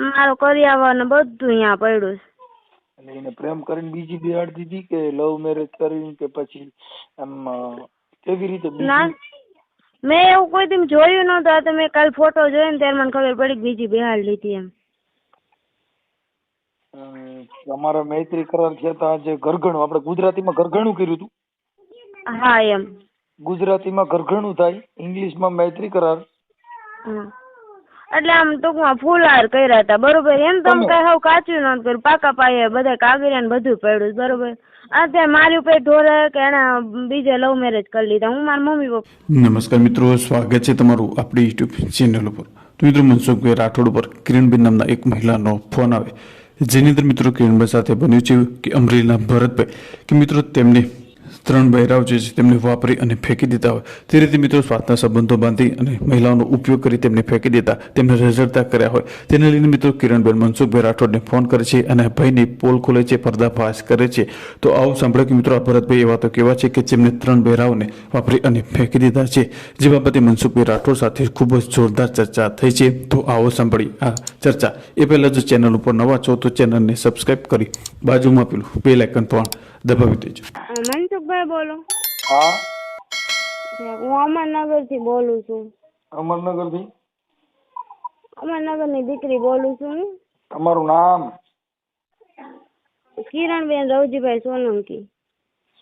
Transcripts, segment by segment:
મારો કરિયાવર ને બધું અહીંયા પડ્યું છે. એટલે એને પ્રેમ કરીને બીજી બિહાડી દીધી કે લવ મેરેજ કરીને કે પછી આમ કેવી રીતે ના બીજી મેં એવું કોઈ દી જોયું નહોતું. આ તો મેં કાલ ફોટો જોયો ને ત્યારે મને ખબર પડી કે બીજી બિહાર લીધી એમ. અમ, તમારા મૈત્રી કરાર થયા હતા જે ઘરઘણું. આપણે ગુજરાતીમાં ઘરઘણું કર્યું હતું? હા એમ. ગુજરાતીમાં ઘરઘણું થાય ઇંગ્લિશમાં મૈત્રી કરાર. હા. એટલે આમ ટૂંકમાં ફૂલહાર કર્યા હતા બરોબર? એમ તો તમે- કઈ હાવ કાચું નહોતું કર્યું પાકા પાયે બધા કાગરિયા ને બધું પડ્યું બરોબર? અત્યારે મારી ઉપર ઢોરે કે એણે બીજે લવ મેરેજ કરી લીધા. હું મારા મમ્મી પપ્પા નમસ્કાર મિત્રો સ્વાગત છે તમારું આપણી યુટ્યુબ ચેનલ ઉપર. તો મિત્રો મનસુખભાઈ રાઠોડ ઉપર કિરણબેન નામના એક મહિલાનો ફોન આવે. જેની અંદર મિત્રો કિરણભાઈ સાથે બન્યું છે કે અમરેલીના ભરતભાઈ. કે મિત્રો તેમને ત્રણ બહેરાવ જે છે તેમને વાપરી અને ફેંકી દેતા હોય. તે રીતે મિત્રો સ્વાર્થના સંબંધો બાંધી અને મહિલાઓનો ઉપયોગ કરી તેમને ફેંકી દેતા તેમને રઝળતા કર્યા હોય. તેને લઈને મિત્રો કિરણબેન મનસુખભાઈ રાઠોડને ફોન કરે છે અને ભાઈની પોલ ખોલે છે પર્દાફાશ કરે છે. તો આવું સાંભળો કે મિત્રો આ ભરતભાઈ એવા તો કેવા છે કે જેમને ત્રણ બહેરાઓને વાપરી અને ફેંકી દીધા છે. જે બાબતે મનસુખભાઈ રાઠોડ સાથે ખૂબ જ જોરદાર ચર્ચા થઈ છે. તો આવો સાંભળી આ ચર્ચા. એ પહેલાં જો ચેનલ ઉપર નવા છો તો ચેનલને સબસ્ક્રાઈબ કરી બાજુમાં પેલું બે આઇકન પણ દબાવી દેજો. અ, મનસુખભાઈ બોલો. હા? હું અમરનગરથી બોલું છું. અમરનગરથી? અમરનગરની દીકરી બોલું છું. તમારું નામ? કિરણબેન રવજીભાઈ સોલંકી.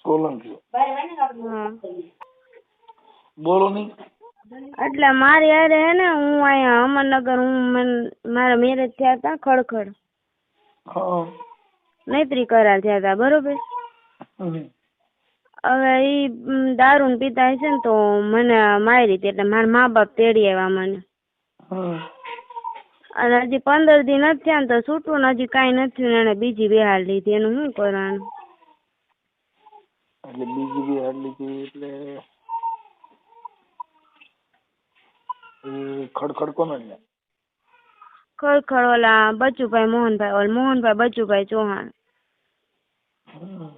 સોલંકી. હા. બોલો ની. એટલે મારી હારે હે ને હું અહીંયા અમરનગર હું મારા મેરેજ થયા હતા ખડખડ. નૈત્રી કરાર થયા હતા બરોબર. હવે ઈ દારૂ ને પીતા હશે ને તો મને મારી હતી એટલે મારા મા બાપ તેડી આવ્યા મને. અને હજી પંદર દી નથી થયા ને તો છૂટું ને હજી કાંઈ નથી ને એને બીજી બિહાર લીધી. એનું શું કરવાનું? એટલે બીજી બી લીધી એટલે ખડખડ કોને લે ખડખડ ઓલા બચુભાઈ મોહનભાઈ ઓલ મોહનભાઈ બચુભાઈ ચૌહાણ હમ.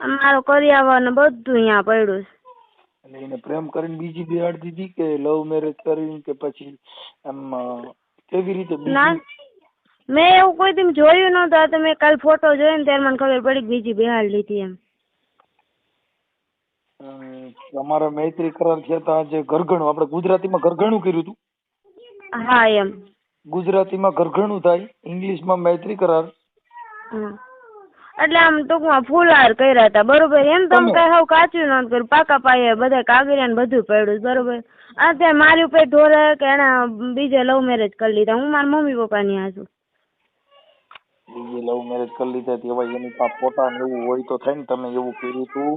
મારો કરિયાવર ને બધું અહીંયા પડ્યું છે. એટલે એને પ્રેમ કરીને બીજી બિહાડ દીધી કે લવ મેરેજ કરીને કે પછી આમ કેવી રીતે ના બીજી મેં એવું કોઈ દી જોયું નહોતું. આ તો મેં કાલ ફોટો જોયો ને ત્યારે મને ખબર પડી કે બીજી બિહાડ લીધી એમ. અમ, તમારા મૈત્રી કરાર થયા હતા જે ઘરઘણું આપણે ગુજરાતીમાં ઘરઘણું કર્યું હતું? હા એમ. ગુજરાતીમાં ઘરઘણું થાય ઇંગ્લિશમાં મૈત્રી કરાર. હા. એટલે આમ ટૂંકમાં ફૂલહાર કર્યા હતા બરોબર? એમ તમે- કઈ હાવ કાચું નહોતું કર્યું પાકા પાયે બધા કાગળિયા ને બધું પડ્યું બરોબર? બરોબર અત્યારે મારી ઉપર ઢોરે કે એને બીજે લવ મેરેજ કરી લીધા. હું મારા મમ્મી પપ્પા ની છું બીજી લવ મેરેજ કરી લીધા તેવા એની પાસે ફોટા ને એવું હોય તો થાય ને તમે એવું કર્યું તું?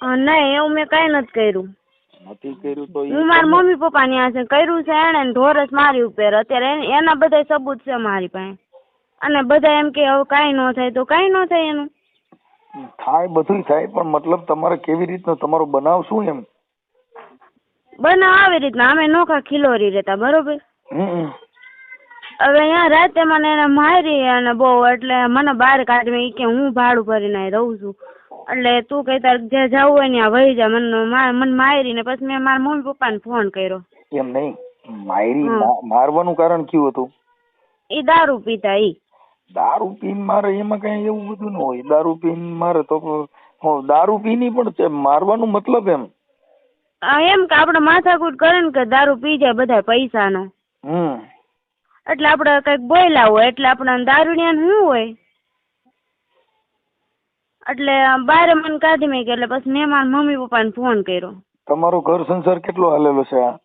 ના નહીં એવું મેં કઈ નથી કર્યું. નથી કર્યું તો હું મારા મમ્મી પપ્પા ની છે કર્યું છે એને ઢોરસ મારી ઉપર. અત્યારે એના બધા સબૂત છે મારી પાસે. અને બધા એમ કે હવે કાંઈ ન થાય તો કાંઈ ન થાય એનું. થાય બધું થાય પણ મતલબ તમારે કેવી રીતનો તમારો બનાવ શું એમ? બનાવ આવી રીતના અમે નોખા ખિલોરી રહેતા બરોબર? હવે અહીંયા રાતે મને એને મારી અને બહુ એટલે મને બહાર કાઢી એ કે હું ભાડું ભરીને રહું છું. એટલે તું કઈ તાર જે જવું હોય ત્યાં વહી જા મને મને મારી ને પછી મેં મારા મમ્મી પપ્પાને ફોન કર્યો. એમ નહીં માયરી મારવાનું કારણ કયું હતું? એ દારૂ પીતા ઈ. દારૂ પી મારે એમાં કઈ એવું બધું ન હોય. દારૂ પીને મારે તો દારૂ દારૂ પીની પણ છે. મારવાનું મતલબ એમ. આ એમ કે આપણે માથાકૂટ કરે ને કે દારૂ પી જાય બધા પૈસાનો. હમ. એટલે આપણે કંઈક બોયલા હોય એટલે આપણે દારૂડિયા શું હોય. એટલે બારે મને કાઢી મેં એટલે પછી મેં મારા મમ્મી પપ્પાને ફોન કર્યો. તમારો ઘર સંસાર કેટલો હાલેલો છે? આ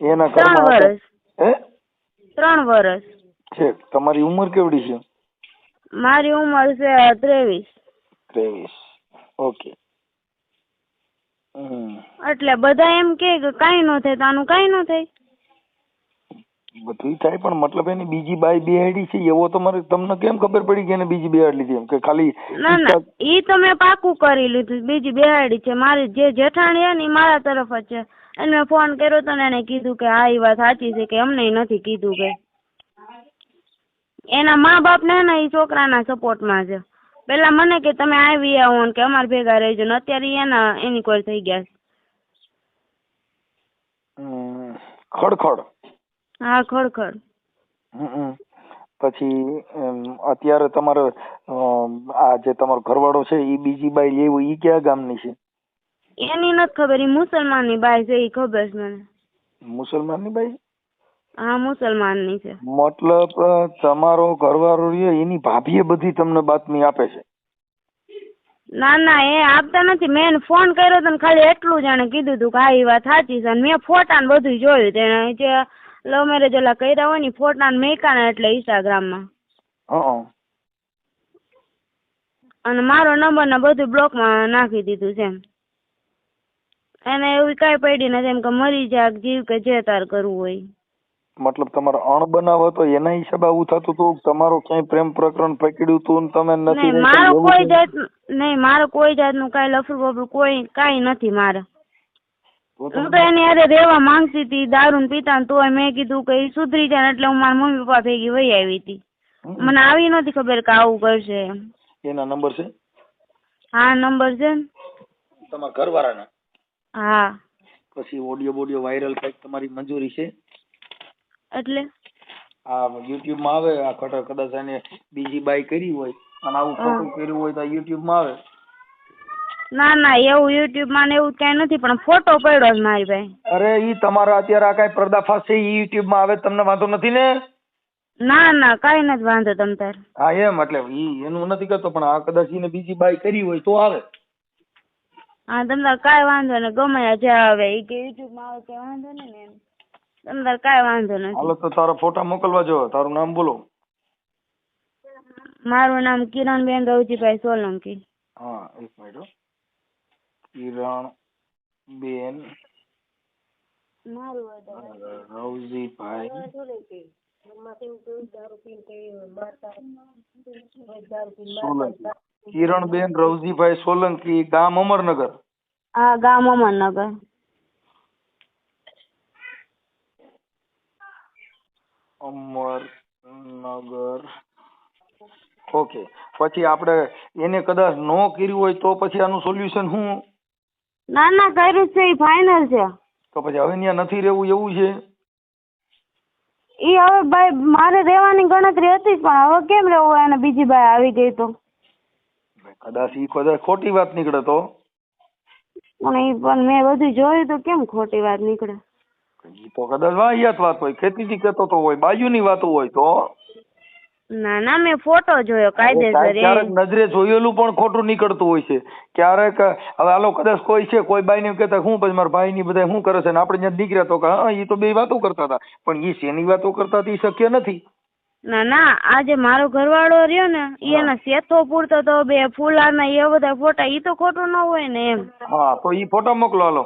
એના ત્રણ વર્ષ હે? ત્રણ વર્ષ છે તમારી ઉંમર કેવડી છે? મારી ઉંમર છે ત્રેવીસ. ત્રેવીસ. ઓકે. એટલે બધા એમ કે કઈ ન થાય તો આનું કાંઈ નો થાય. બધું થાય પણ મતલબ એની બીજી બાઈ બેહાડી છે એવો તમારે તમને કેમ ખબર પડી કે એને બીજી બેહાડી લીધી એમ? કે ખાલી ના ના. ઈ તો મેં પાકું કરી લીધું. બીજી બેહાડી છે. મારી જે જેઠાણી છે ને ઈ મારા તરફ જ છે. એને ફોન કર્યો તો ને એને કીધું કે હા ઈ વાત સાચી છે કે અમને નથી કીધું કે. એના મા બાપ ને ને ઈ છોકરાના સપોર્ટમાં છે. પેલા મને કે તમે આવી આવો ને કે અમારે ભેગા રહેજો ને અત્યારે એના એની કોઈ થઈ ગયા છે. ખડખડ. હા ખડખડ. પછી અત્યારે તમારે આ જે તમારો ઘરવાળો છે એ બીજી બાઈ લેવું એ કયા ગામની છે? એની નથી ખબર એ મુસલમાનની બાઈ છે એ ખબર છે મને. મુસલમાનની બાઈ? હા મુસલમાનની છે. મતલબ તમારો ઘરવાળો રહ્યો એની ભાભીએ બધી તમને બાતમી આપે છે? ના ના એ આપતા નથી. મેં એને ફોન કર્યો તો ખાલી એટલું જ એણે કીધું હતું કે આ એ વાત સાચી છે. અને મેં ફોટા ને બધું જોયું તેને જે લવ મેરેજ ઓલા કર્યા હોય ને ફોટા ને મેકા ને એટલે ઇન્સ્ટાગ્રામમાં માં અને મારો નંબર ને બધું બ્લોકમાં નાખી દીધું છે એને એવું કાંઈ પડી નથી એમ કે મરી જા જીવ કે જે તાર કરવું હોય મતલબ તમારો અણબનાવ હતો એના હિસાબે આવું થતું હતું? તમારો ક્યાંય પ્રેમ પ્રકરણ પકડ્યું હતું તમે નથી નહીં મારો કોઈ? જાત નહીં મારો કોઈ જાતનું કાંઈ લફરું બફરું કોઈ કાંઈ નથી મારે. હું તો એની હારે રહેવા માંગતી હતી દારૂ પીતા તો મેં કીધું કે સુધરી જાય ને એટલે હું મારા મમ્મી પપ્પા ભેગી વહી આવી હતી. મને આવી નથી ખબર કે આવું કરશે એના નંબર છે? હા નંબર છે તમારા ઘરવાળાના? હા. પછી ઓડિયો બોડિયો વાયરલ થાય તમારી મંજૂરી છે? એટલે? આ યુટ્યુબમાં આવે આ ખોટો કદાચ એને બીજી બાઈ કરી હોય અને આવું ખોટું કર્યું હોય તો youtube માં આવે? ના ના એવું યુટ્યુબમાં ને એવું કઈ નથી પણ ફોટો પડ્યો છે મારી પાસે. અરે ઈ તમારા અત્યારે આ કઈ પર્દાફાશ છે ઈ યુટ્યુબમાં આવે તમને વાંધો નથી ને? ના ના કઈ નથી વાંધો તમ તાર. હા એમ એટલે ઈ એનું નથી કરતો પણ આ કદાચ ઈને બીજી બાઈ કરી હોય તો આવે. હા તમ તાર કાંઈ વાંધો ને ગમે જે આવે. એ કે youtube માં આવે કે વાંધો નહીં ને એમ. તમ તાર વાંધો વાંધો હાલો નથી તો તારા ફોટા મોકલવા જો તારું નામ બોલો. મારું નામ કિરણબેન રવજીભાઈ સોલંકી. હા એક મિનિટ હો. કિરણ બેન રવજીભાઈ સોલંકી. કિરણબેન રવજીભાઈ સોલંકી ગામ અમરનગર. હા ગામ અમરનગર. અમરનગર. ઓકે પછી આપણે એને કદાચ નો કર્યું હોય તો પછી આનું સોલ્યુશન શું? ના ના કર્યું છે એ ફાઇનલ છે. તો પછી હવે ત્યાં નથી રહેવું એવું છે? એ હવે ભાઈ મારે રહેવાની ગણતરી હતી જ પણ હવે કેમ રહેવું એને બીજી ભાઈ આવી ગઈ તો. કદાચ ઈ કદાચ ખોટી વાત નીકળે તો? પણ એ પણ મેં બધું જોયું તો કેમ ખોટી વાત નીકળે? ઈ તો કદાચ વાહિયાત વાત હોય ખેતીથી કહેતો તો હોય બાજુની વાતો હોય તો. ના ના મેં ફોટો જોયો કાયદેસર ક્યારેક નજરે જોયેલું પણ ખોટું નીકળતું હોય છે. ક્યારેક હવે આલો કદાચ કોઈ છે કોઈ બાઈ ને કહેતા હું પછી મારા ભાઈ ની બધા શું કરે છે? ને આપણે જ્યાં નીકળ્યા તો કે હા એ તો બે વાતો કરતા હતા. પણ ઈ શેની વાતો કરતા હતા શક્ય નથી. ના ના આજે મારો ઘરવાળો રહ્યો ને એના સેથો પૂરતો તો બે ફૂલા ના એ બધા ફોટા ઈ તો ખોટું ન હોય ને એમ. હા તો ઈ ફોટા મોકલો હાલો.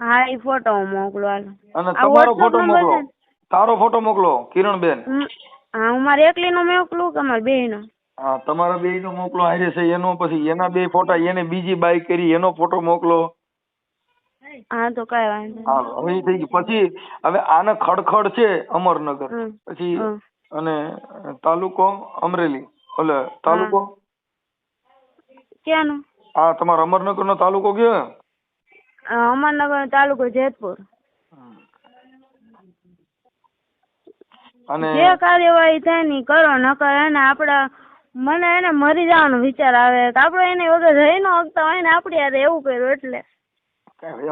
હા એ ફોટો હું મોકલું હાલો અને આ તમારો WhatsApp ફોટો મોકલો. છે ને? તારો ફોટો મોકલો કિરણબેન. હમ, હા હું મારે એકલી નો મોકલું કે મારી બે નો હા તમારા બે નો મોકલો હારે છે એનો પછી એના બે ફોટા એને બીજી બાય કરી એનો ફોટો મોકલો. હા તો કાંઈ વાંધો નહીં. હવે ઈ થઈ ગયું. પછી હવે આને ખડખડ છે અમરનગર. હમ. પછી હમ. અને તાલુકો અમરેલી. એટલે તાલુકો? ક્યાંનો? આ તમારો અમરનગર નો તાલુકો અ, અમરનગર તાલુકો જેતપુર. અને જે કાર્યવાહી થાય ને કરો નકર એને આપડા મને એને મરી જવાનો વિચાર આવે. આપડે આપણે એને વગર રહી ન શકતા હોય ને આપણી યાર એવું કર્યું એટલે.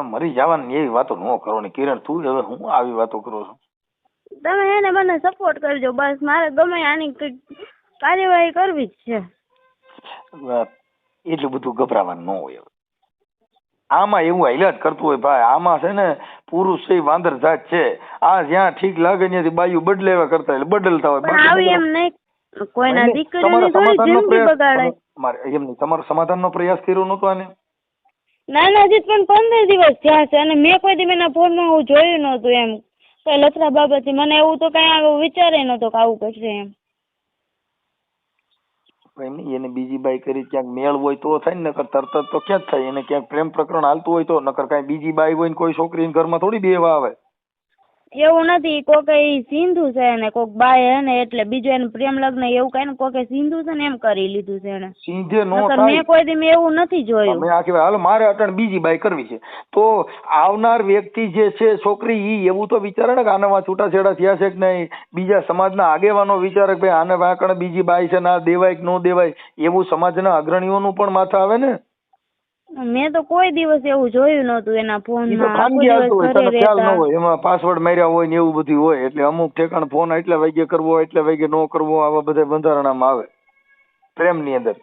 મરી જવાની એવી વાતો ન કરો ને કિરણ તું હવે હું આવી વાતો કરું છું? તમે એને મને સપોર્ટ કરજો બસ મારે ગમે આની કાર્યવાહી કરવી જ છે. એટલું બધું ગભરાવાનું ન હોય આમાં એવું હાઈલાટ કરતું હોય ભાઈ. આમાં છે ને પુરુષ છે વાંદર જાત છે. આ જ્યાં ઠીક લાગે ત્યાંથી બાયું બદલેવા કરતા એટલે બદલતા હોય. આવી એમ નહીં. કોઈના એટલે દીકરીઓની થોડી જિંદગી પ્રયાસ- બગાડાય તમે- મારે એમ નહીં. તમારો સમાધાનનો પ્રયાસ કર્યો આને? નાના જીત પણ પંદર દિવસ થયા છે અને મેં કોઈ દી એના ફોનમાં હું જોયું નહોતું એમ. કઈ લફડા બાબતથી. મને એવું તો કઈ આવું વિચારે નહોતો કે આવું કરશે એમ. એમ નહીં, એને બીજી બાઈ કરી ક્યાંક મેળ હોય તો થાય ને, નકર તરત જ તો ક્યાં જ થાય. એને ક્યાંક પ્રેમ પ્રકરણ હાલતું હોય તો, નકર કાંઈ બીજી બાઈ હોય ને કોઈ છોકરીને ઘરમાં થોડી બેવા આવે. એવું નથી કોકે ઈ સિંધુ છે ને કોક બાય હે ને એટલે બીજો એને પ્રેમ લગ્ન એવું કઈ ને કોકે સિંધુ છે ને એમ કરી લીધું છે એને સીધે નો નકર થાય. મેં કોઈ દી મેં એવું નથી જોયું. તમે હાલો મારે અટણ બીજી બાય કરવી છે. તો આવનાર વ્યક્તિ જે છે છોકરી ઈ એવું તો વિચારે ને કે આનામાં છૂટાછેડા થયા છે કે નહીં? બીજા સમાજના આગેવાનો વિચારે કે ભાઈ આને વાંકણ બીજી બાય છે ના દેવાય કે ન દેવાય એવું સમાજના અગ્રણીઓનું પણ માથા આવે ને? મેં તો કોઈ દિવસ એવું જોયું નહોતું એના ફોનમાં. ખાનગી હાલતું હોય તને ખ્યાલ ન હોય. એમાં પાસવર્ડ માર્યા હોય ને એવું બધું હોય. એટલે અમુક ઠેકાણ ફોન એટલા વાગે કરવો એટલા વાગે ન કરવો આવા બધા બંધારણામાં આવે. પ્રેમની અંદર.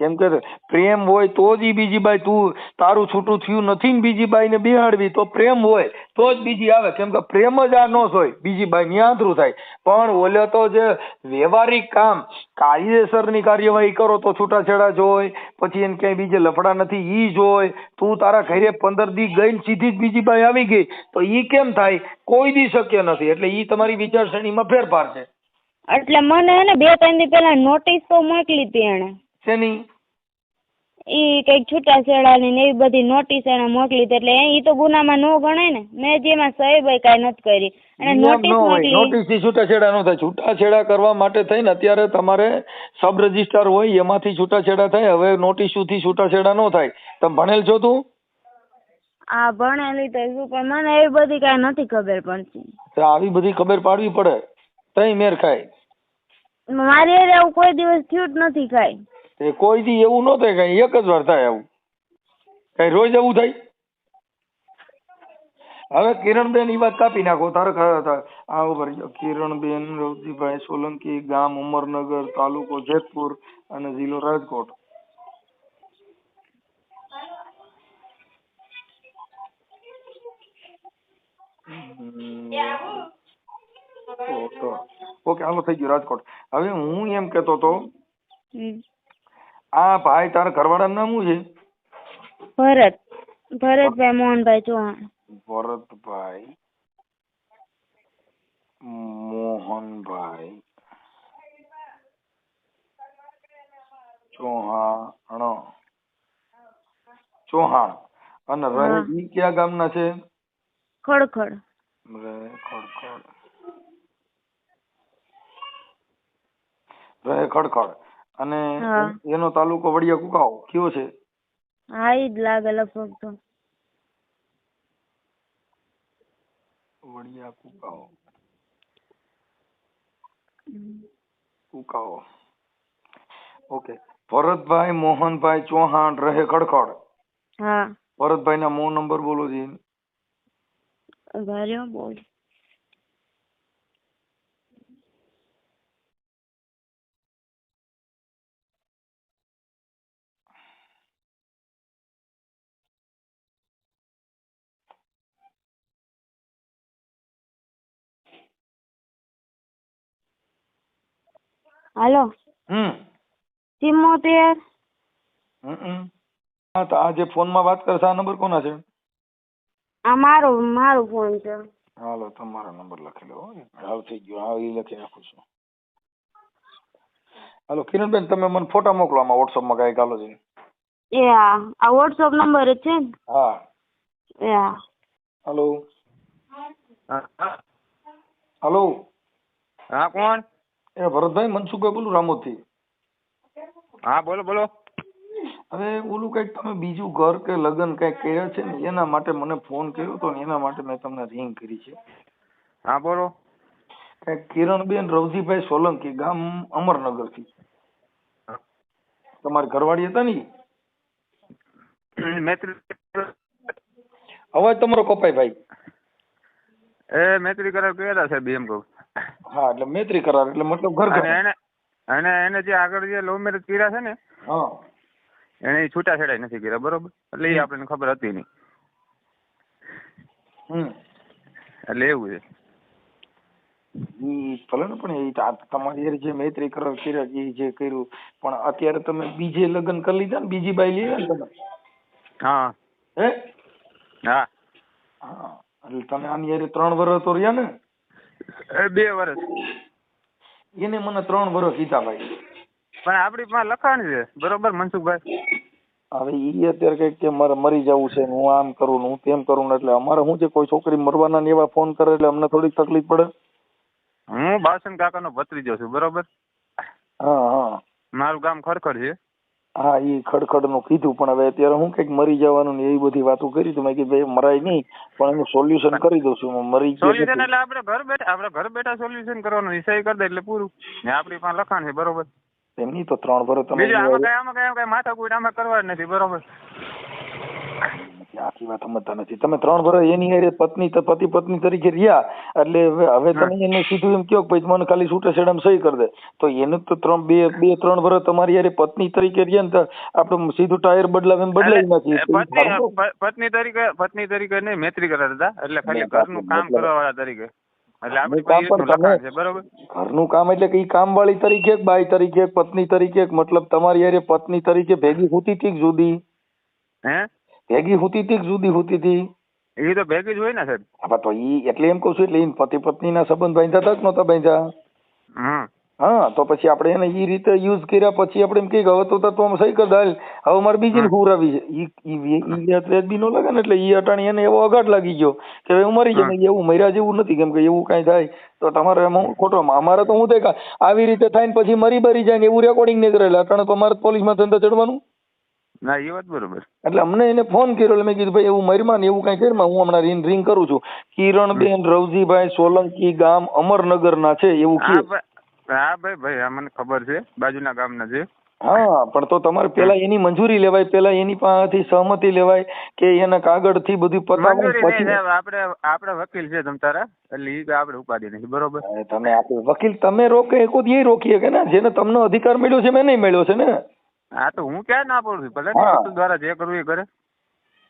કેમ કે પ્રેમ હોય તો જ બીજી બાઈ તું તારું છૂટું થયું નથી ને બીજી બાઈને બિહાડવી, તો પ્રેમ હોય તો જ બીજી આવે. કેમ કે પ્રેમ જ આ ન હોય બીજી બાઈ ની થાય. પણ ઓલે તો જે વ્યવહારિક કામ, કાયદેસરની કાર્યવાહી કરો તો છૂટાછેડા જોય પછી એને ક્યાંય બીજે લફડા નથી, ઈ જોય તું તારા ઘરે પંદર દી ગઈ ને સીધી જ બીજી બાઈ આવી ગઈ, તો ઈ કેમ થાય? કોઈ દી શક્ય નથી. એટલે ઈ તમારી વિચારસરણીમાં ફેરફાર છે. એટલે મને હે ને બે, ત્રણ દી પહેલા નોટિસ તો મોકલી હતી એને શેની? ઈ કંઈક છૂટાછેડાની ને એવી બધી નોટિસ એને મોકલી હતી. એટલે ઈ તો ગુનામાં નો ગણાય ને. મેં જેમાં સહી ભાઈ કાંઈ નથી કરી. અને નોટિસ મોકલી નોટિસથી છૂટાછેડા ન થાય. છૂટાછેડા કરવા માટે થઈને અત્યારે તમારે સબ રજિસ્ટર હોય એમાંથી છૂટાછેડા થાય. હવે નોટિસથી છૂટાછેડા ન થાય. તમે ભણેલ છો તું? આ ભણેલી તો શું પણ મને એવી બધી કાંઈ નથી ખબર પડતી. આવી બધી ખબર પાડવી પડે. તઈ મેર ખાય. મારી એવું આવું કોઈ દિવસ થયું જ નથી કાંઈ. તે કોઈ દી એવું ન થાય કઈ એક જ વાર થાય આવું. કઈ રોજ એવું થાય? હવે કિરણબેન ઈ વાત કાપી નાખો. તારે ક- ત- આ ઉપર કિરણબેન રવજીભાઈ સોલંકી ગામ ઉમરનગર તાલુકો જેતપુર અને જિલ્લો રાજકોટ. ઓકે હાલો થઈ ગયું રાજકોટ. હવે હું એમ કેતો તો. આ ભાઈ તારા ઘરવાળાનું નામ શું છે? ભરત. ભરતભાઈ મોહનભાઈ ચૌહાણ. ભરતભાઈ મોહનભાઈ ચૌહાણ. ચૌહાણ. અને રહે. ઈ કયા ગામના છે? ખડખડ. રહે ખડખડ. રહે ખડખડ. અને હા. એનો તાલુકો વડિયા કુકાઓ કયો છે? હા ઈ જ લાગે લગભગ તો. વડિયા કુકાઓ. કુકાઓ. ઓકે ભરતભાઈ મોહનભાઈ ચૌહાણ રહે ખડખડ. હા. ભરતભાઈ ના મો નંબર બોલો જી. ઊભા બોલ. હાલો. હમ. ચિમોતેર હમ, હમ. હા તો આ જે ફોનમાં વાત કરશે આ નંબર કોના છે? આ મારો મારો ફોન છે. હાલો તમારો નંબર લખી લો હો. હાલ થઈ ગયો હા એ લખી નાખું છું. હાલો કિરણબેન તમે મને ફોટા મોકલો આમાં વોટ્સઅપમાં કઈ હાલો જી એ હા આ વોટ્સઅપ નંબર જ છે ને? હા. એ હા હાલો. હા. હાલો. હા કોણ? એ ભરતભાઈ મનસુખભાઈ બોલું રામોથી. હા બોલો બોલો. હવે ઓલું કંઈક તમે બીજું ઘર કે લગ્ન કંઈક કર્યા છે ને એના માટે મને ફોન કર્યો તો ને એના માટે મેં તમને રિંગ કરી છે. હા બોલો. કંઈક કિરણબેન રવજીભાઈ સોલંકી ગામ અમરનગરથી તમારી ઘરવાળી હતા ને? અવાજ તમારો કપાય ભાઈ. એ મૈત્રી કરાર કર્યા સાહેબ એમ કહું હા એટલે મૈત્રી કરાર એટલે મતલબ ઘર ઘર. એને અને એને જે આગળ જે લવ મેરેજ કર્યા છે ને હા. એને છૂટાછેડા નથી કર્યા બરોબર? એટલે એ આપણને ખબર હતી નહીં. હમ. એટલે એવું છે. ઈ ભલે ને પણ એ તમારી યાર જે મૈત્રી કરાર કર્યા એ જે કર્યું પણ અત્યારે તમે બીજે લગ્ન કરી લીધા ને બીજી બાઈ લઈ ને તમે? હા. હે? હા. હા એટલે તમે આની યાર ત્રણ વર્ષ તો રહ્યા ને. બે વર્ષ એને મને ત્રણ વર્ષ કીધા ભાઈ. પણ આપડી પાસે લખાણ છે. બરોબર મનસુખભાઈ? હવે ઈ અત્યારે કંઈક કે મારે મરી જવું છે ને હું આમ કરું ને હું તેમ કરું ને એટલે અમારે શું છે કોઈ છોકરી મરવાના ને એવા ફોન કરે એટલે અમને થોડીક તકલીફ પડે? હું બાસન કાકાનો ભત્રીજો છું બરોબર? હા હા. મારું ગામ ખરખર છે. હા એ ખડખડનું કીધું પણ હવે અત્યારે હું કંઈક મરી જવાનું ને એવી બધી વાતો કરી તો મેં કીધું ભાઈ મરાય નહીં પણ એનું સોલ્યુશન કરી દઉં છું. મરી સોલ્યુશન એટલે આપણે ઘર બેઠા આપણે ઘર બેઠા સોલ્યુશન કરવાનું વિષય કરી દે એટલે પૂરું. ને આપણી પાસે લખાણ છે બરોબર. એમની તો ત્રણ વર્ષ તમે બીજું આમાં કઈ આમાં કઈ માથા કોઈ આમાં કરવા નથી બરોબર. આખી વાત સમજતા નથી. તમે ત્રણ વર્ષ એની હારે પત્ની પતિ પત્ની તરીકે રહ્યા એટલે હવે તમે એને સીધું એમ કહો કે ભાઈ મને ખાલી છૂટે છેડામાં સહી કરી દે. તો એને તો ત્રણ બે બે ત્રણ વર્ષ તમારી હારે પત્ની તરીકે રહ્યા ને તો આપણે સીધું ટાયર બદલાવે એમ બદલાઈ ઈ પત્ની તરીકે પત્ની તરીકે નહીં મૈત્રી કરતા હતા એટલે ખાલી ઘરનું કામ કરવા વાળા તરીકે. ઘરનું કામ એટલે કે કામ વાળી તરીકે બાઈ તરીકે પત્ની તરીકે મતલબ તમારી હારે પત્ની તરીકે ભેગી હોતી હતી જુદી? હે? ભેગી હોતી હતી કે જુદી હોતી હતી? એ તો ભેગી જ હોય ને સાહેબ. હા તો ઈ એટલે એમ કહું છું એટલે ઈ પતિ પત્નીના સંબંધ બાંધ્યા હતા કે નહોતા બાંધ્યા? હા તો પછી આપણે એને ઈ રીતે યુઝ કર્યા પછી આપણે એમ કહીએ કે હવે તો તો આમ સહી કર દાલ હવે મારે બીજી હુરાવી છે. ઈ વ્યાજ નો લાગે ને એટલે ઈ અટાણી એને એવો અઘાટ લાગી ગયો કે હવે હું મરી જાય એવું મર્યા જેવું નથી કેમ કે એવું કાંઈ થાય. તો તમારે એમાં ખોટો અમારે તો હું થાય આવી રીતે થાય ને પછી મરી બરી જાય ને એવું રેકોર્ડિંગ નહીં કરેલા અટાણે તો અમારે પોલીસમાં ધંધા ચડવાનું. ના એ વાત બરોબર. એટલે અમને એને ફોન કર્યો એટલે મેં કીધું ભાઈ એવું મરમાં ને એવું કાંઈ કરીમાં હું હમણાં રિંગ રિંગ કરું છું. કિરણબેન રવજીભાઈ સોલંકી ગામ અમરનગરના છે એવું કે. હા ભાઈ ભાઈ આ મને ખબર છે બાજુના ગામના છે. હા પણ તો તમારે પેલા એની મંજૂરી લેવાય પેલા એની પાસેથી સહમતિ લેવાય કે એના કાગળથી બધું પતાવું પછી આપણે આપણે વકીલ છે તમ તારા એટલે ઈ આપણે ઉપાધિ નહીં બરોબર? તમે આપો વકીલ તમે રોકે એકો એ રોકીએ કે ને? જેને તમને અધિકાર મળ્યો છે મેં નહીં મળ્યો છે ને? હા તો હું ક્યાં ના પડું? છું ભલે. દ્વારા જે કરવું એ કરે.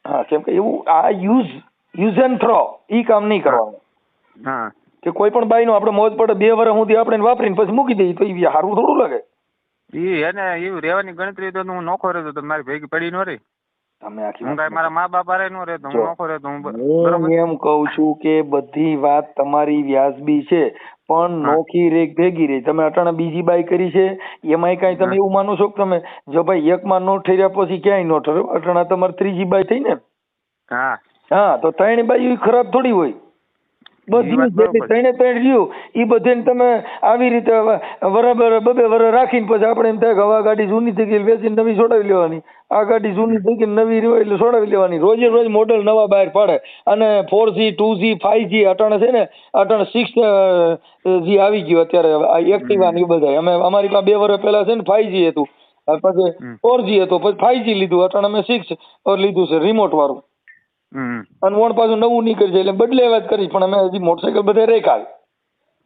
હા કેમ કે એવું આ યુઝ યુઝ એન્ડ થ્રો ઈ કામ નહીં કરવાનું. હા. કે કોઈ પણ બાઈનો આપણે મોજ પડે બે વર્ષ સુધી આપણે વાપરીને પછી મૂકી દઈએ તો એ સારું થોડું લાગે. ઈ એને એવું રહેવાની ગણતરી તો હું નોખો રહેતો તો મારી ભેગી પડી ન રહી. તમે આખી હું વાત મારા મા બાપ હારે નો રહેતો હું નોખો રહેતો હું એમ કઉ છું કે બધી વાત તમારી વ્યાજબી છે. પણ નોખી રેક ભેગી રહી. તમે અટાણે બીજી બાય કરી છે એમાંય કાંઈ તમે એવું માનો છો કે તમે જો ભાઈ એકમાં નો ઠર્યા પછી ક્યાંય નો ઠર્યો? અટાણા તમારે ત્રીજી બાઈ થઈ ને? હા. હા તો ત્રણ બાઈ ખરાબ થોડી હોય. બધી જેટલી ત્રણે ત્રણ રહ્યું એ બધે તમે આવી રીતે બરાબર બબે વર રાખીને પછી આપણે એમ થાય કે હવે આ ગાડી જૂની થઈ ગઈ વેચીને નવી છોડાવી લેવાની. આ ગાડી જૂની થઈ ગઈ નવી રહ્યો એટલે છોડાવી લેવાની. રોજે રોજ મોડલ નવા બહાર પાડે. અને four G two G five G અટાણે છે ને અટાણે સિક્સ જી આવી ગયું અત્યારે આ એક્ટિવા ને બધા અમે અમારી પાસે બે વર્ષ પહેલા છે ને ફાઈવ જી હતું. પછી. ફોર જી હતો. પછી ફાઈવ જી લીધું. અટાણે અમે સિક્સ લીધું છે રિમોટ વાળું. અને વણ પાછું નવું નીકળી જાય એટલે બદલે વાત કરી પણ અમે હજી મોટરસાયકલ બધે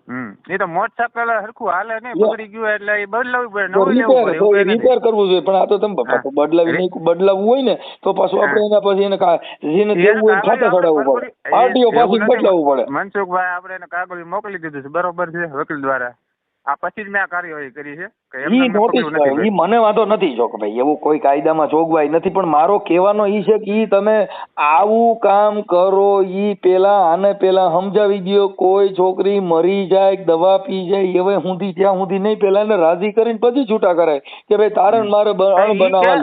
હમ. એ તો મોટરસાયકલ હરખું હાલે નહીં બગડી ગયું એટલે એ બદલાવવું પડે નવું લેવું રિપેર પડે કરવું જોઈએ પણ આ તો તમે બદલાવી નહીં બદલાવવું હોય ને તો પાછું આપણે એના પછી એને જેને દેવું હોય ખાતા ચડાવવું પડે. આરટીઓ પાછી બદલાવવું પડે. મનસુખભાઈ આપણે એને કાગળિયું મોકલી દીધું છે બરોબર છે વકીલ દ્વારા. આ પછી જ મેં આ કાર્યવાહી કરી છે કે એમને ઈ મેં નોટિસ નથી ઈ મને વાંધો નથી જો કે ભાઈ એવું કોઈ કાયદામાં જોગવાઈ નથી પણ મારો કહેવાનો ઈ છે કે ઈ તમે આવું કામ કરો ઈ પેલા આને પેલા સમજાવી દો કોઈ છોકરી મરી જાય દવા પી જાય એવે સુધી ત્યાં સુધી નહીં પેલા એને રાજી કરીને પછી છૂટા કરાય કે ભાઈ તારે ને મારે બ- અણ ઈ કઈ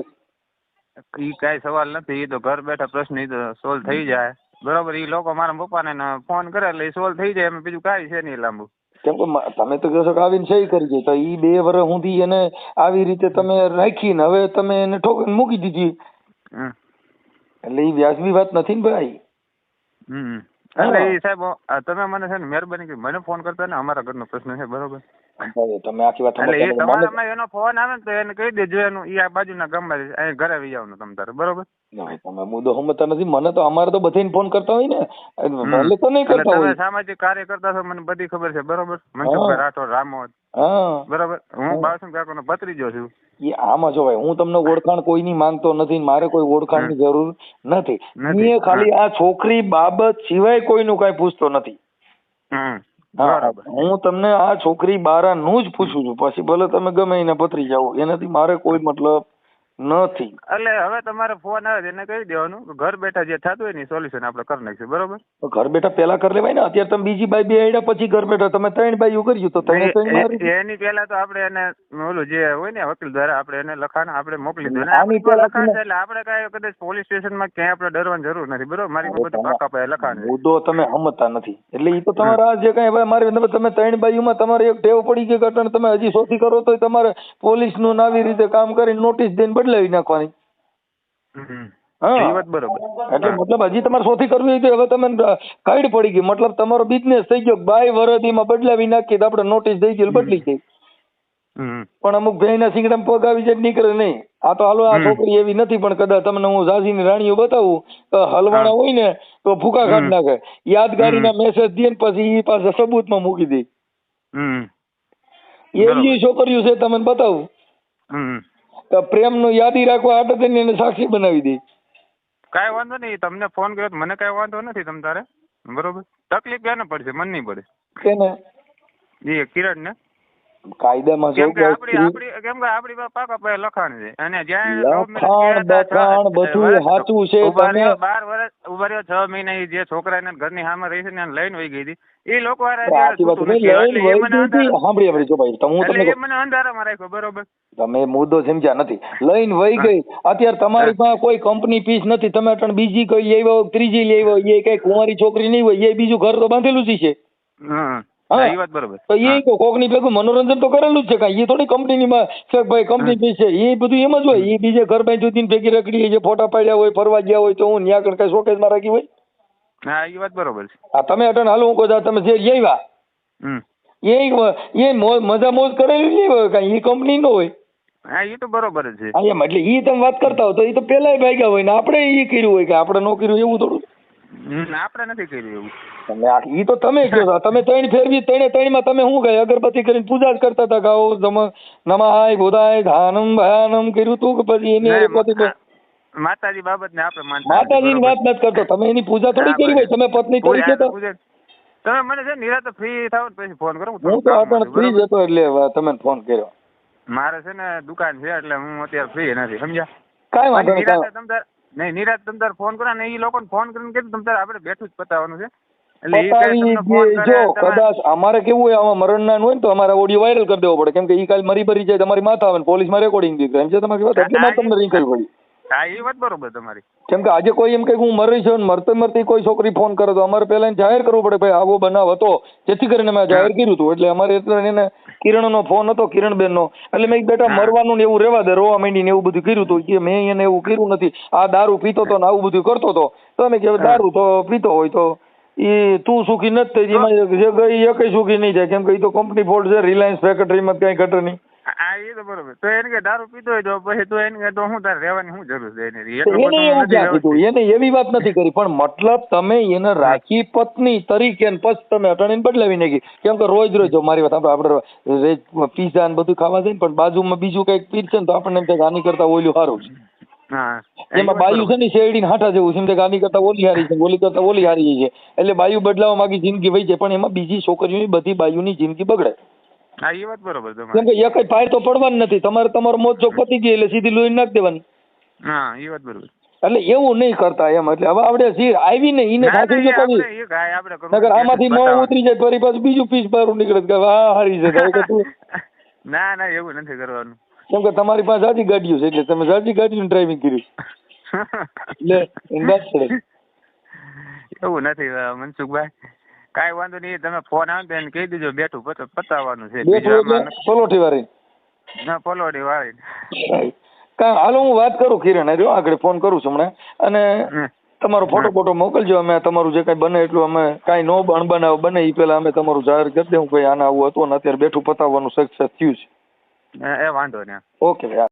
ઈ કાંઈ સવાલ નથી ઈ તો ઘર બેઠા પ્રશ્ન ઈ તો સોલ્વ થઈ જાય. બરોબર ઈ લોકો મારા પપ્પાને ને ફોન કરે એટલે સોલ્વ થઈ જાય એમ બીજું કાંઈ છે નહીં લાંબુ. કેમ કે તમે તો કહો છો કે આવીને સહી કરી છે તો એ બે વર્ષ સુધી એને આવી રીતે તમે રાખીને હવે તમે એને ઠોકીને મૂકી દીધી. એટલે ઈ વ્યાજબી વાત નથી ને ભાઈ. એટલે સાહેબ તમે મને છે ને મહેરબાની કરી મને ફોન કરતા ને અમારા ઘરનો પ્રશ્ન છે બરોબર? તમે આખી વાત. તમારામાં એનો ફોન આવે ને તો એને કહી દેજો એનું ઈ આ બાજુના ગામમાં. અહીં ઘરે આવી જવાનું તમે તારે બરોબર? તમે મુદ્દો સમજતા નથી મને તો અમારે તો બધાને ફોન કરતા હોય ને. ભલે તો નહીં કરતા હોય. સામાજિક કાર્ય કરતા છો મને બધી ખબર છે બરોબર? મનસુખભાઈ રાઠોડ રામોદ બરાબર? હું બાળસું કાકાનો ભત્રીજો છું. એ આમાં જો ભાઈ હું તમને ઓળખાણ કોઈની માંગતો નથી મારે કોઈ ઓળખાણની જરૂર નથી. મેં ખાલી આ છોકરી બાબત સિવાય કોઈનું કાંઈ પૂછતો નથી. બરાબર. હું તમને આ છોકરી બારાનું જ પૂછું છું. પછી ભલે તમે ગમે એને પથરી જાઓ, એનાથી મારે કોઈ મતલબ નથી. એટલે હવે તમારે ફોન આવે એને કહી દેવાનું ઘર બેઠા જે થતું હોય ને સોલ્યુશન આપણે કરી નાખીશું બરોબર? ઘર બેઠા પેલા કરી લેવાય ને અત્યારે તમે બીજી બાઈ બે આડ્યા પછી ઘર બેઠા તમે ત્રણ બાઈઓ કર્યું તો ત્રણે ત્રણ એની પેલા તો આપણે એને ઓલું જે હોય ને વકીલ દ્વારા આપણે એને લખાણ આપણે મોકલી દઈએ આની લખાણ એટલે આપણે કાંઈ કદાચ પોલીસ સ્ટેશનમાં ક્યાંય આપણે ડરવાની જરૂર નથી બરોબર? મારી બધું પાકા પાસે લખાણ મુદ્દો તમે હમતા નથી. એટલે એ તો તમારા જે કઈ હવે મારી તમે ત્રણ બાઈઓમાં તમારે એક ટેવ પડી ગઈ ઘટના તમે હજી સોથી કરો તો તમારે પોલીસનું નું આવી રીતે કામ કરીને નોટિસ દઈને બદલાવી નાખવાની. એટલે મતલબ હજી તમારે શોધી કરવી હતી હવે તમે કાઈડ પડી ગઈ. મતલબ તમારો બિઝનેસ થઈ ગયો. બાય વરદીમાં બદલાવી નાખી તો આપણે નોટિસ દઈ ગયું બદલી ગઈ. પણ અમુક ભાઈના સિંગડામાં પગ આવી જાય નીકળે નહીં. આ તો હાલો આ છોકરી એવી નથી પણ કદાચ તમને હું ઝાંસીની રાણીઓ બતાવું હલવાણા હોય ને તો ફૂકા કાઢી. નાખે. યાદગારીના મેસેજ દે ને પછી એ પાછા સબૂતમાં મૂકી દે. હમ. એવી છોકરીઓ છે તમને બતાવું. પ્રેમનું યાદી રાખવા હાટે થઈને એને સાક્ષી બનાવી દે. કાંઈ વાંધો નહીં તમને ફોન કર્યો તો મને કાંઈ વાંધો નથી તમ તારે. બરોબર? તકલીફ એને પડશે? મને નહીં પડે. તેને એ કિરણ ને કાયદામાં કેમ કે આપણી આપણી કેમ કે આપણી પાકા પાયે લખાણ છે. અને જ્યાં લખાણ બખાણ બધું સાચું છે તમે રહ્યો, બાર વર્ષ ઉભર્યો 6 મહિના જે છોકરા ઘરની સામે રહી છે ને લઈને વહી ગઈ હતી. એ લોકો હારે સાચી વાત છૂટું લઈને વહી ગઈ સાંભળી આપણે જો ભાઈ હું તમને મને અંધારામાં રાખ્યો બરોબર? તમે મુદ્દો સમજ્યા નથી. લઈને વહી ગઈ. અત્યારે તમારી પાસે કોઈ કંપની પીસ નથી. તમે અટણ બીજી કોઈ લેવો ત્રીજી લેવો એ કઈ કુંવારી છોકરી નહીં હોય એ બીજું ઘર તો બાંધેલું જ છે. હા. એ વાત બરોબર. તો એ કોકની ભેગું મનોરંજન તો કરેલું જ છે કાંઈ. એ થોડી કંપની માં ભાઈ કંપની છે. એ બધું એમ જ હોય. એ બીજે ઘર ભાઈ જુદી ભેગી રખડી જે ફોટા પાડ્યા હોય ફરવા ગયા હોય તો હું ન્યા કઈ શોકેસમાં રાખી હોય? હા એ વાત બરોબર છે. તમે અટણ હાલો હું કહું તમે જે આવ્યા એ એ મજા મોજ કરેલી નહીં હોય કાંઈ એ કંપની નો હોય. હા એ તો બરોબર છે. હા એમ એટલે એ તમે વાત કરતા હો તો એ તો પેલા ભાગ્યા હોય ને આપણે એ કર્યું હોય કે આપણે નો કર્યું એવું થોડું. આપણે નથી કર્યું એવું. તમે ઈ તો તમે કહો તમે ત્રણ ફેરવી ત્રણે ત્રણમાં તમે શું કહે? અગરબત્તી કરીને પૂજા જ કરતા હતા ગાઓ નમ નમાય બુધાય ધાનમ ભયાનમ કર્યું તું કે પછી એની અગરબત્તી માતાજી બાબતને આપણે માનતા નથી, માતાજીની વાત નથી કરતો. તમે એની પૂજા થોડી કરી હોય. તમે પત્ની કરી છે તો તમે મને છે નિરાતે ફ્રી થાવ પછી ફોન કરો હું તો આપણે ફ્રી જતો જ હતો એટલે તમે ફોન કર્યો. મારે છે ને દુકાન છે એટલે હું અત્યારે ફ્રી નથી સમજ્યા? કાઈ વાંધો નહીં નહીં નિરાજ તમ તાર ફોન કરો ને એ લોકોને ફોન કરીને કીધું તમ તાર આપણે બેઠું જ પતાવવાનું છે. તમારે- કદાચ અમારે કેવું હોય આમાં મરણના હોય ને તો અમારે ઓડિયો વાયરલ કરી દેવો પડે કેમ કે ઈ કાલ મરી ભરી જાય તમારી માથા આવે ને પોલીસમાં રેકોર્ડિંગ દીધું એમ છે તમારી વાત? એટલે તમને રિંગ કરવી પડી હા એ વાત બરોબર તમારી. કેમ કે આજે કોઈ એમ કે હું મરી છું ને મરતે મરતી કોઈ છોકરી ફોન કરે તો અમારે પહેલા જાહેર કરવું પડે ભાઈ આવો બનાવ હતો. જેથી કરીને મેં જાહેર કર્યું હતું. એટલે અમારે એટલે એને કિરણનો ફોન હતો કિરણબેનનો. એટલે મેં બેટા મરવાનું ને એવું રહેવા દે રોવા માંડીને એવું બધું કર્યું હતું. કે મેં એને એવું કર્યું નથી. આ દારૂ પીતો હતો ને આવું બધું કરતો હતો. તો અમે કે દારૂ તો પીતો હોય તો એ તું સુખી નથી થઈ. એમાં જે ગઈ એ કઈ સુખી નહીં જાય કેમ કે એ તો કંપની ફોલ્ટ છે રિલાયન્સ ફેક્ટરીમાં કઈ ઘટે નહીં. હા એ તો બરોબર. તો એને કે દારૂ પીધો હોય તો પછી તો એને કે તો હું તારે રહેવાની શું જરૂર છે? એને એને એવું ક્યાં કીધું? એને એવી વાત નથી કરી. પણ મતલબ તમે એને રાખી પત્ની તરીકે ને પછી તમે અટાણીને બદલાવી નાખી. કેમ કે રોજ રોજ મારી વાત આપણે આપણે પીઝા ને બધું ખાવા જાય ને પણ બાજુમાં બીજું કંઈક પીરશે ને તો આપણને એમ કે આની કરતા ઓલું સારું છે. એમાં બાયુ છે ને શેરડી હાટા જેવું છે. એમ કે આની કરતા ઓલી હારી છે ઓલી કરતા ઓલી હારી છે. એટલે બાયુ બદલાવા માંગી જિંદગી વહી જાય. પણ એમાં બીજી છોકરીઓની બધી બાયુની જિંદગી બગડે. હા એ વાત બરોબર કેમ તમારી કે એક પાયર તો પડવાની નથી. તમારે તમારો મોત જો પતી ગઈ એટલે સીધી લોહી નાખી દેવાની. હા એ વાત બરોબર. એટલે એવું નહીં કરતા એમ. એટલે હવે આપણે જી આવી ને એને એ જો કરી નથી. આમાંથી મો ઉતરી જાય ફરી પાછું બીજું પીસ બારું નીકળે કે વાહ હારી છે ના ના એવું નથી કરવાનું. કેમ કે તમારી પાસે જાજી ગાડીઓ છે એટલે તમે જાજી ગાડીનું ડ્રાઇવિંગ કર્યું એટલે એને એવું નથી મનસુખભાઈ. કાંઈ વાંધો નહીં તમે ફોન આવે ને કહી દેજો બેઠું પતાવવાનું છે. પલોઠી વાળી ના પલોઠી વાળી કાં હાલો હું વાત કરું કિરણ જો આગળ ફોન કરું છું હમણાં. અને તમારો ફોટો ફોટો મોકલજો અમે તમારું જે કાંઈ બને એટલું અમે કાંઈ નો અણબનાવ બને એ પેલા અમે તમારું જાહેર કરી દઉં ભાઈ આના આવું હતું અને અત્યારે બેઠું પતાવવાનું સક્સેસ થયું છે. એ વાંધો નહીં. ઓકે ભાઈ.